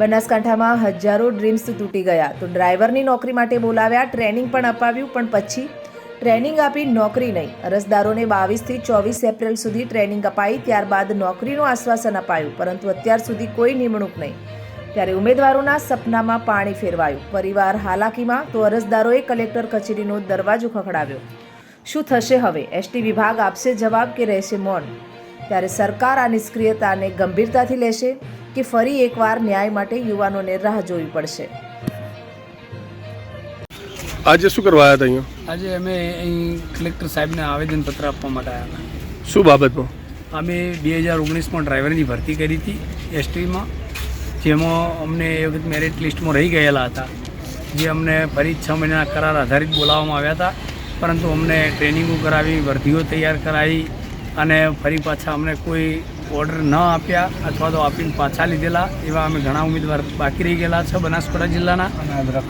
બનાસકાંઠામાં હજારો ડ્રીમ્સ તૂટી ગયા તો ડ્રાઈવરની નોકરી માટે બોલાવ્યા, ટ્રેનિંગ પણ અપાવ્યું, પણ પછી ટ્રેનિંગ આપી નોકરી નહીં. અરજદારોને બાવીસથી ચોવીસ એપ્રિલ સુધી ટ્રેનિંગ અપાઈ, ત્યારબાદ નોકરીનું આશ્વાસન અપાયું, પરંતુ અત્યાર સુધી કોઈ નિમણૂક નહીં. ત્યારે ઉમેદવારોના સપનામાં પાણી ફેરવાયું. પરિવાર હાલાકીમાં તો અરજદારોએ કલેક્ટર કચેરીનો દરવાજો ખખડાવ્યો. શું થશે હવે? એસટી વિભાગ આપશે જવાબ કે રહેશે મૌન? ત્યારે સરકાર આ નિષ્ક્રિયતાને ગંભીરતાથી લેશે. કે ફરી એકવાર ન્યાય માટે યુવાનોને રાહ જોવી પડશે. આજે શું કરવા આવ્યા હતા અહીંયા? આજે અમે અહીં કલેક્ટર સાહેબને આવેદનપત્ર આપવા માટે આવ્યા હતા. શું બાબતમાં? અમે બે હજાર ઓગણીસમાં ડ્રાઈવરની ભરતી કરી હતી એસટીમાં જેમાં અમને એ વખત મેરિટ લિસ્ટમાં રહી ગયેલા હતા. જે અમને ફરી છ મહિનાના કરાર આધારિત બોલાવવામાં આવ્યા હતા. પરંતુ અમને ટ્રેનિંગો કરાવી વર્ધીઓ તૈયાર કરાવી અને ફરી પાછા અમને કોઈ ઓર્ડર ન આપ્યા અથવા તો આપીને પાછા લીધેલા એવા અમે ઘણા ઉમેદવાર બાકી રહી ગયેલા છે બનાસકાંઠા જિલ્લાના.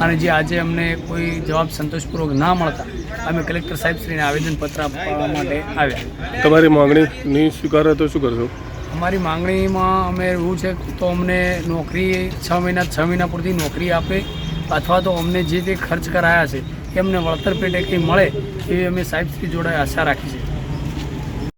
અને જે આજે અમને કોઈ જવાબ સંતોષપૂર્વક ના મળતા અમે કલેક્ટર સાહેબશ્રીને આવેદનપત્ર આપવા માટે આવ્યા. તમારી માંગણીની સ્વીકાર તો શું કરશો? અમારી માંગણીમાં અમે એવું છે તો અમને નોકરી છ મહિના છ મહિના પૂરતી નોકરી આપે અથવા તો અમને જે તે ખર્ચ કરાયા છે એમને અમને વળતર પેટે કંઈ મળે એવી અમે સાહેબશ્રી જોડે આશા રાખી છે.